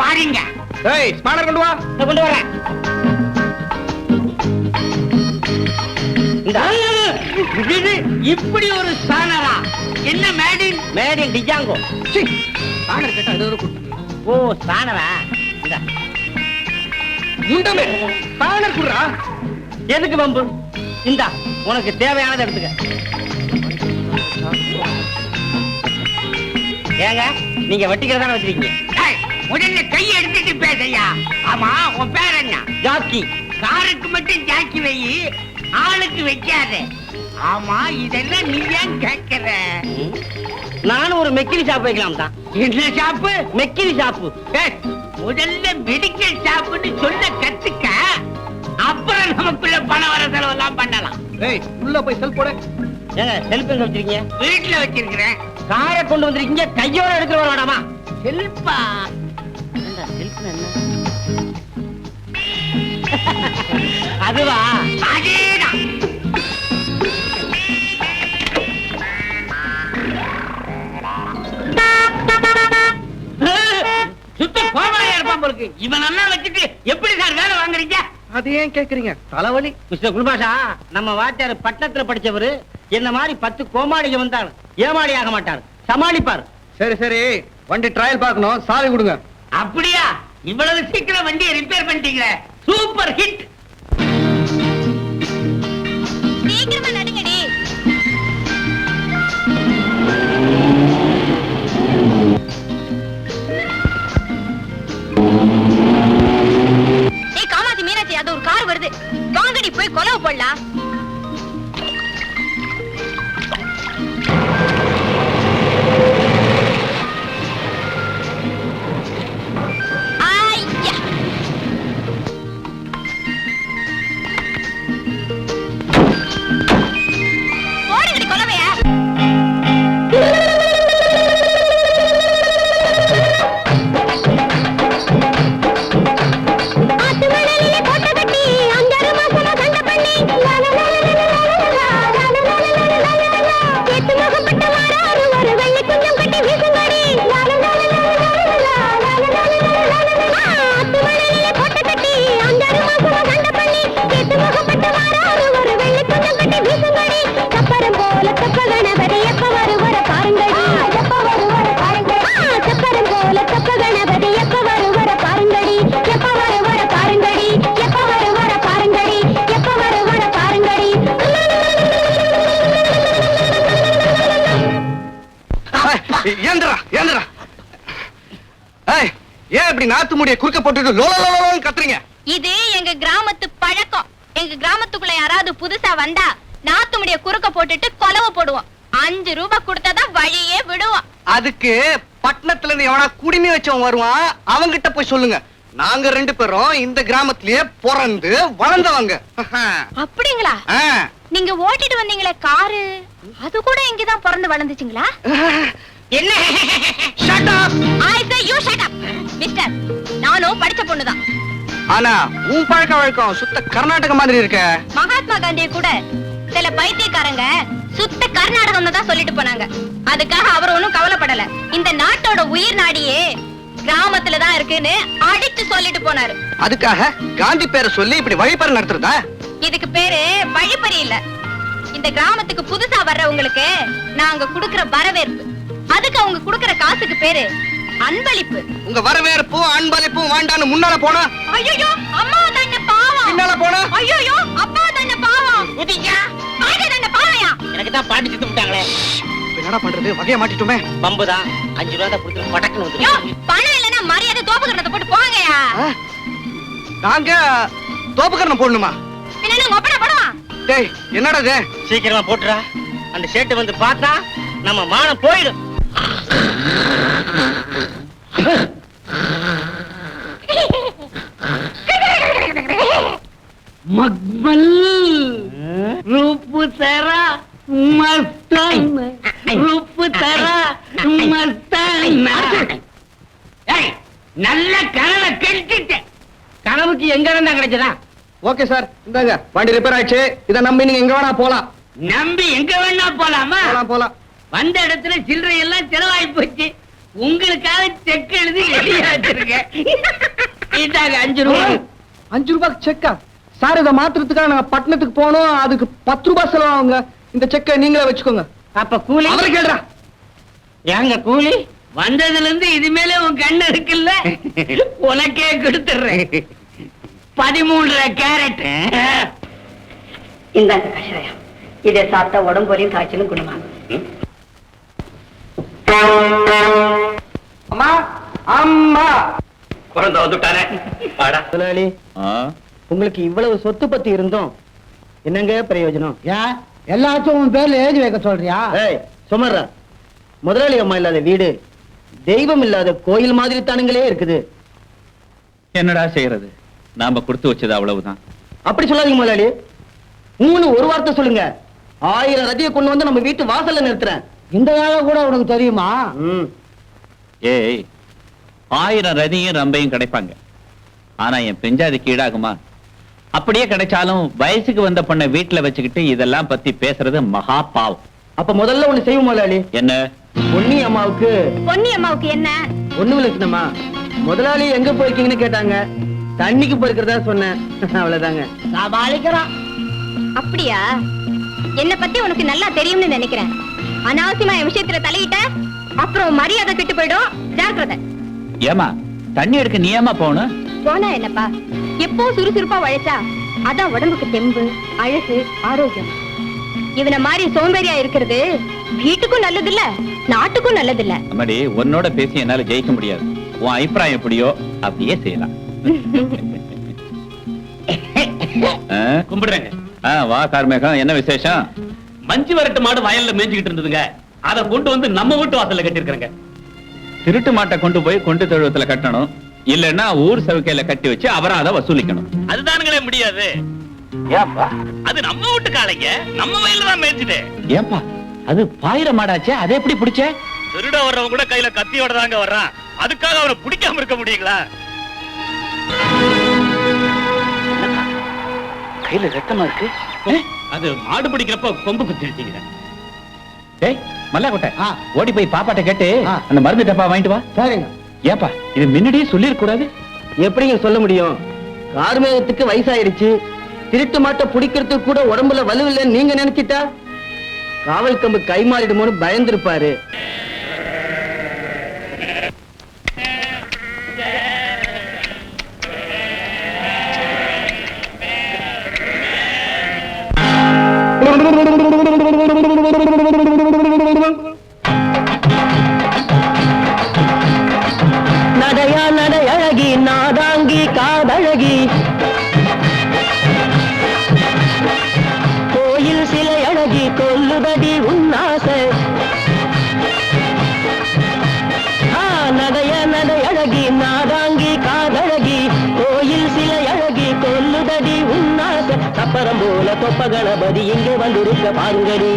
பாருங்க. ஏய் ஸ்பானர் கொண்டு வா. இதை கொண்டு வரேன். இந்த. இது இப்படி ஒரு ஸ்பானரா என்ன மேடின் மேட் இன் டிஜாங்கோ சீ. ஸ்பானர் கேட்டா இது ஒரு ஓ ஸ்பானரா இந்த. முண்டமே ஸ்பானர் குடுறா. எதுக்கு பம்பு இந்தா உனக்கு தேவையானதை எடுத்துக்க. ஏங்க நீங்க வட்டிக்கிறதான வச்சிருக்கீங்க? உடனே கையை எடுத்துட்டு பேசையா ஆமா உன் பேர் என்ன? ஜாக்கி. காருக்கு மட்டும் ஜாக்கி வை ஆளுக்கு வைக்காத. ஆமா இதெல்லாம் நீ ஏன் கேட்கிற. நானும் ஒரு மெக்கிலி ஷாப் வைக்கலாம் தான் என்ன ஷாப்பு? மெக்கிலி ஷாப்பு. ஏய், முதல்ல மெடிக்கல் ஷாப்புன்னு சொல்ல கத்துக்க அப்புறம் நமக்குள்ள பண வர செலவெல்லாம் பண்ணலாம். ஏய் உள்ள போய் செல் போடு. ஏங்க செல்ஃப் வச்சிருக்கீங்க? வீட்டுல வச்சிருக்கிறேன். காரை கொண்டு வந்திருக்கீங்க கையோட எடுத்துட்டு வர வேண்டாமா செல்பா. செல்ஃப் என்ன? அதுவா? சுத்த கோமாளியா இருப்பான் போலுக்கு. இவன் நல்லா வச்சுட்டு எப்படி சார் வேலை வாங்குறீங்க? அது ஏன் கேக்குறீங்க? தலைவலி. மிஸ்டர் குல்பாஷா நம்ம வாத்தியார் பட்டணத்துல படிச்சவரு என்ன மாதிரி பத்து கோமாளிக வந்தாலும் ஏமாளி ஆக மாட்டார். சமாளிப்பார். சரி சரி. வண்டி ட்ரையல் பார்க்கணும். சாவி கொடுங்க. அப்படியா? இவ்வளவு சீக்கிரம் வண்டியை ரிப்பேர் பண்ணிட்டீங்களே. சூப்பர் ஹிட் சீக்கிரமா நடுங்கடி. ஏய் காமாட்சி மீனாட்சி அது ஒரு கார் வருது. வாங்கடி போய் கொலவு போடலாம். முடிய குறுக்க போட்டுட்டு லோ லோ, கத்துறீங்க. இது எங்க கிராமத்து பழக்கம். எங்க கிராமத்துக்குள்ள யாராவது புதுசா வந்தா நாத்து முடிய குறுக்க போட்டுட்டு கொலவை போடுவோம். அஞ்சு ரூபாய் கொடுத்தாதான் வழியே விடுவோம். அதுக்கு பட்டணத்துல இருந்து எவனா குடிமி வச்சவன் வருவான் அவங்கிட்ட போய் சொல்லுங்க. நாங்க ரெண்டு பேரும் இந்த கிராமத்திலேயே பிறந்து வளர்ந்தவங்க. அப்படிங்களா. நீங்க ஓட்டிட்டு வந்தீங்களே காரு? அது கூட இங்கதான் பிறந்து வளர்ந்துச்சுங்களா? என்ன? Shut up! I say you shut up mister நானும் படிச்ச பொண்ணுதான். ஆனா உன் பழக்க வழக்கம் சுத்த கர்நாடக மாதிரி இருக்க. மகாத்மா காந்திய கூட சில பைத்தியக்காரங்க சுத்த கர்நாடகம்னு தான் சொல்லிட்டு போனாங்க. அதுக்காக அவர் ஒண்ணும் கவலைப்படல. இந்த நாட்டோட உயிர் நாடியே கிராமத்துல தான் இருக்குன்னு அடிச்சு சொல்லிட்டு போனாரு. அதுக்காக காந்தி பேரை சொல்லி இப்படி வழிபாடு நடத்துறதா? இதுக்கு பேரு வழிப்பறி இல்ல. இந்த கிராமத்துக்கு புதுசா வர்றவங்களுக்கு நாங்க குடுக்கிற வரவேற்பு. அதுக்கு அவங்க குடுக்கிற காசுக்கு பேரு அன்பளிப்பு. உங்க வரவேற்பும் அன்பளிப்பும் வேண்டான்னு முன்னால போனா? ஐயோ அம்மா தானே பாவம். பின்னால போனா? ஐயோ அப்பா தானே பாவம். குதிக்கா பாட்டி தானே பாவையா? எனக்கு தான் பாட்டி சித்து விட்டாங்களே. என்னடா பண்றது? வகைய மாட்டிட்டோமே. பம்பு தான் அஞ்சு ரூபா தான் கொடுத்து படக்குன்னு வந்து பணம் இல்லைன்னா மரியாதை தோப்பு கட்டத்தை போட்டு போங்கயா? நாங்க தோப்புக்கரணம் போடணுமா? பின்ன உங்க ஒப்பனை படம் டேய் என்னடா இது? சீக்கிரமா போட்டுறா. அந்த ஷர்ட் வந்து பார்த்தா நம்ம மானம் போயிடும். மக்மல் ரூப்பு தரா மஸ்தான். ரூப்பு தரா மஸ்தான் நல்ல கனவை கெடுத்துட்டேன். கனவுக்கு எங்க இருந்தா கிடைச்சதா? ஓகே சார் இந்தாங்க. வண்டி ரிப்பேர் ஆயிடுச்சு. இத நம்பி நீங்க எங்க வேணா போலாம். நம்பி எங்க வேணா போலாமா? போலாம் போலாம். வந்த இடத்துல சில்லறை எல்லாம் செலவாகி போச்சு. உங்களுக்காக செக் எழுதி ரெடியா வச்சிருக்கேன். இதாங்க அஞ்சு ரூபாய் அஞ்சு ரூபாய்க்கு செக்கா சார் இதை மாத்துறதுக்காக நாங்க பட்டணத்துக்கு போனோம் அதுக்கு பத்து ரூபாய் செலவாகுங்க. இந்த செக்கை நீங்களே வச்சுக்கோங்க. அப்ப கூலி? அவரை கேள்றா ஏங்க கூலி? வந்ததுல இருந்து இது மேல உன் கண்ணு இருக்குல்ல? உனக்கே கொடுத்துடுறேன். பதிமூன்றரை கேரட். இந்தாங்க கஷாயம் இதை சாப்பிட்டா உடம்புலையும் காய்ச்சலும் குணமாகும். அம்மா அம்மா. குழந்தை வந்துட்டானே. முதலாளி உங்களுக்கு இவ்வளவு சொத்து பத்தி இருந்தோம். என்னங்க பிரயோஜனம்? ஏன் எல்லாத்தையும் உன் பேர்ல எழுதி வைக்க சொல்றியா? ஏய் சுமர்ரா முதலாளி அம்மா இல்லாத வீடு தெய்வம் இல்லாத கோயில் மாதிரி தானுங்களே இருக்குது. என்னடா செய்யறது? நாம கொடுத்து வச்சது அவ்வளவுதான். அப்படி சொல்லாதீங்க முதலாளி. மூணு ஒரு வார்த்தை சொல்லுங்க. ஆயிரம் ரதியை கொண்டு வந்து நம்ம வீட்டு வாசல்ல நிறுத்துறேன். இந்த வேலை கூட உனக்கு தெரியுமா? ம். ஏய் ஆயிரம் ரதியும் ரம்பையும் கிடைப்பாங்க. ஆனா என் பெஞ்சாதிக்கு ஈடாகுமா அப்படியே கிடைச்சாலும் வயசுக்கு வந்த பொண்ணை வீட்டுல வச்சுக்கிட்டு இதெல்லாம் பத்தி பேசுறது மகா பாவம். அப்ப முதல்ல ஒண்ணு செய்வோம் முதலாளி. என்ன? பொன்னி அம்மாவுக்கு. பொன்னி அம்மாவுக்கு என்ன? ஒண்ணு விளக்கணுமா முதலாளி எங்க போயிருக்கீங்கன்னு கேட்டாங்க. தண்ணிக்கு போயிருக்கிறதா சொன்னேன். அவ்வளவுதாங்க. சமாளிக்கிறான் அப்படியா? என்ன பத்தி உனக்கு நல்லா தெரியும்னு நினைக்கிறேன். அனாவசியமா என் விஷயத்துல தலையிட்ட அப்புறம் மரியாதை கெட்டு போயிடும். ஜாக்கிரதை. ஏமா தண்ணி எடுக்க நீ ஏமா போகணும்? போனா என்னப்பா? எப்போ சுறுசுறுப்பா உழைச்சா அதான் உடம்புக்கு தெம்பு அழகு ஆரோக்கியம். இவனை மாதிரி சோம்பேறியா இருக்கிறது வீட்டுக்கும் நல்லது இல்ல நாட்டுக்கும் நல்லது இல்ல அம்மாடி உன்னோட பேசி என்னால ஜெயிக்க முடியாது. உன் அபிப்பிராயம் எப்படியோ அப்படியே செய்யலாம்? கும்பிடுறேங்க. ஆ, வா கார்மேகம் என்ன விசேஷம்? மஞ்சு வரட்டு மாடு வயல்ல மேய்ஞ்சுக்கிட்டு இருந்ததுங்க. அத கொண்டு வந்து நம்ம வீட்டு வாசல்ல கட்டிருக்கிறேங்க திருட்டு மாட்டை கொண்டு போய் கொண்டு தொழுவத்துல கட்டணும். இல்லன்னா ஊர் சவுக்கையில கட்டி வச்சு அபராதம் வசூலிக்கணும். அதுதானுங்களே முடியாது. ஏன்பா அது நம்ம வீட்டு காளைங்க. நம்ம வயல்ல தான் மேய்ஞ்சுது. ஏன்பா அது பாயிர மாடாச்சே? அதை எப்படி பிடிச்ச? திருட வர்றவன் கூட கையில கத்தியோட தாங்க வர்றான். அதுக்காக அவனை பிடிக்காம இருக்க முடியுங்களா? கையில ரத்தமா இருக்கு? அது மாடு பிடிக்கிறப்ப கொம்பு குத்திருச்சீங்க. டேய் ஆ. ஓடி போய் பாப்பாட்ட கேட்டு. அந்த மருந்து டப்பா வாங்கிட்டு வா. சரிங்க. ஏப்பா இது முன்னாடியே சொல்லிருக்க கூடாது எப்படிங்க சொல்ல முடியும்? கார்மேகத்துக்கு வயசாயிருச்சு திருட்டு மாட்டை பிடிக்கிறதுக்கு கூட உடம்புல வலுவில்லைன்னு நீங்க நினைச்சிட்டா? காவல் கம்பு கை மாறிடுமோன்னு பயந்துருப்பாரு. நடையா நடை அழகி நாதாங்கி காதழகி. சப்பரம் போல தொப்ப கணபதி இங்கே வந்திருக்க பாருங்கடி.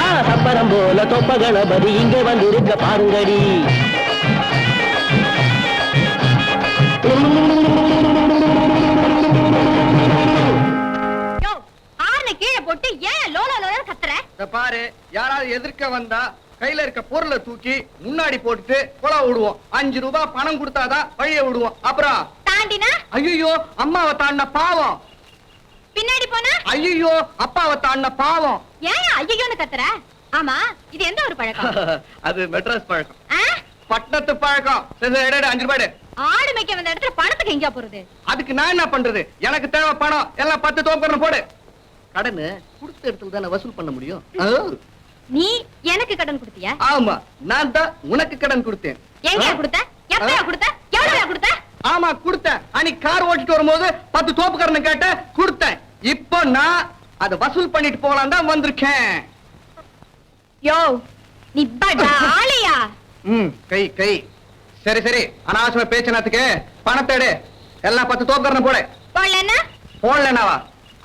ஆ, சப்பரம் போல தொப்ப கணபதி இங்கே வந்திருக்க பாருங்கடி. பாரு யாராவது எதிர்க்க வந்தா கையில இருக்க பொருளை தூக்கி முன்னாடி போட்டுட்டு கொலை விடுவோம். அஞ்சு ரூபாய் பணம் கொடுத்தாதான் வழிய விடுவோம். அப்புறம் தாண்டினா? ஐயோ அம்மாவை தாண்டின பாவம். பின்னாடி போனா? ஐயோ அப்பாவை தாண்டின பாவம். ஏன் ஐயோன்னு கத்துற? ஆமா இது எந்த ஒரு பழக்கம்? அது மெட்ராஸ் பழக்கம்? பட்டணத்து பழக்கம். சரி, சரி, எடு, எடு, அஞ்சு ரூபாய் எடு. ஆடு மேய்க்க வந்த இடத்துல பணத்துக்கு எங்கேயா போறது? அதுக்கு நான் என்ன பண்றது? எனக்கு தேவை பணம். எல்லாம் பத்து தோக்கணும் போடு. கடனு கொடுத்த இடத்துல தானே வசூல் பண்ண முடியும்? நீ எனக்கு கடன் கொடுத்தியா? ஆமா நான் தான் உனக்கு கடன் கொடுத்தேன். எங்கயா ஆ? கொடுத்த? எப்பயா கொடுத்த? எவ்வளவு கொடுத்த? ஆமா கொடுத்தேன். அன்னைக்கு கார் ஓட்டிட்டு வரும்போது பத்து தோப்புக்காரனை கேட்ட கொடுத்தேன். இப்போ நான் அதை வசூல் பண்ணிட்டு போலாம் தான் வந்திருக்கேன். யோ நீ படா ஆளையா ம் கை கை. சரி சரி. அனாவசியமா பேச்சினத்துக்கு பணத்தை எடு. எல்லாம் பத்து தோப்புக்காரனை போடு. போடலன்னா? போடலனாவா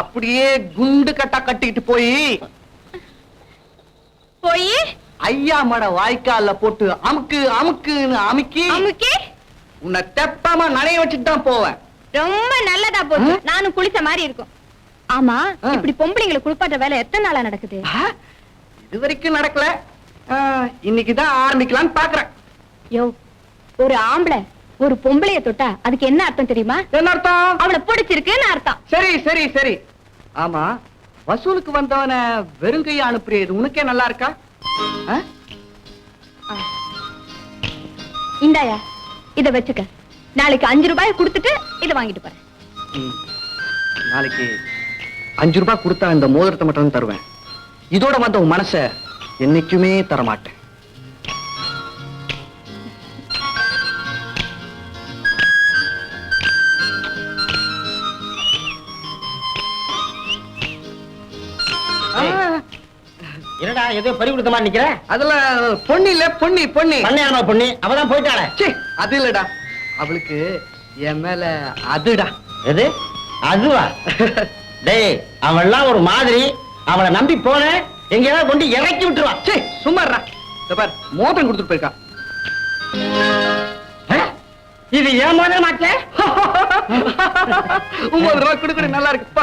அப்படியே குண்டு கட்டா கட்டிக்கிட்டு போய். போய்? ஐயா மட வாய்க்கால்ல போட்டு அமுக்கு அமுக்குன்னு அமுக்கி. அமுக்கி? உன்னை தெப்பமா நனைய வச்சுட்டு தான் போவேன். ரொம்ப நல்லதா போச்சு. நானும் குளிச்ச மாதிரி இருக்கும். ஆமா. இப்படி பொம்பளைங்களை குளிப்பாட்ட வேலை எத்தனை நாளா நடக்குது? இது வரைக்கும் நடக்கல. இன்னைக்கு தான் ஆரம்பிக்கலாம்னு பாக்குறேன். யோ ஒரு ஆம்பளை ஒரு பொம்பளைய தொட்டா அதுக்கு என்ன அர்த்தம் தெரியுமா? என்ன அர்த்தம்? அவளை பிடிச்சிருக்குன்னு அர்த்தம். சரி சரி சரி. ஆமா வசூலுக்கு வந்தவன வெறுங்கைய அனுப்புறது உனக்கே நல்லா இருக்கா? இந்தாயா இதை வச்சுக்க. நாளைக்கு அஞ்சு ரூபாய் கொடுத்துட்டு இத வாங்கிட்டு போறேன். நாளைக்கு அஞ்சு ரூபாய் கொடுத்தா இந்த மோதிரத்தை மட்டும் தருவேன். இதோட வந்த உன் மனச என்னைக்குமே தரமாட்டேன். ஏதோ பறி கொடுத்த மாதிரி நிக்கிற? அதுல பொண்ணு இல்ல பொண்ணி பொண்ணி. பண்ணையான பொண்ணு? அவதான் போயிட்டாளே. ச்சே, அது இல்லடா. அவளுக்கு என் மேல அதுடா. எது? அதுவா? டேய் அவன்லாம் ஒரு மாதிரி. அவளை நம்பி போன எங்கேயாவது கொண்டு இறக்கி விட்டுருவான் சே இந்த பார் மோதிரம் கொடுத்துட்டு போயிருக்கா? இது ஏன் மோதிர மாட்டேன் ஒன்பது ரூபாய் கொடுக்குறது நல்லா இருக்கு. பா.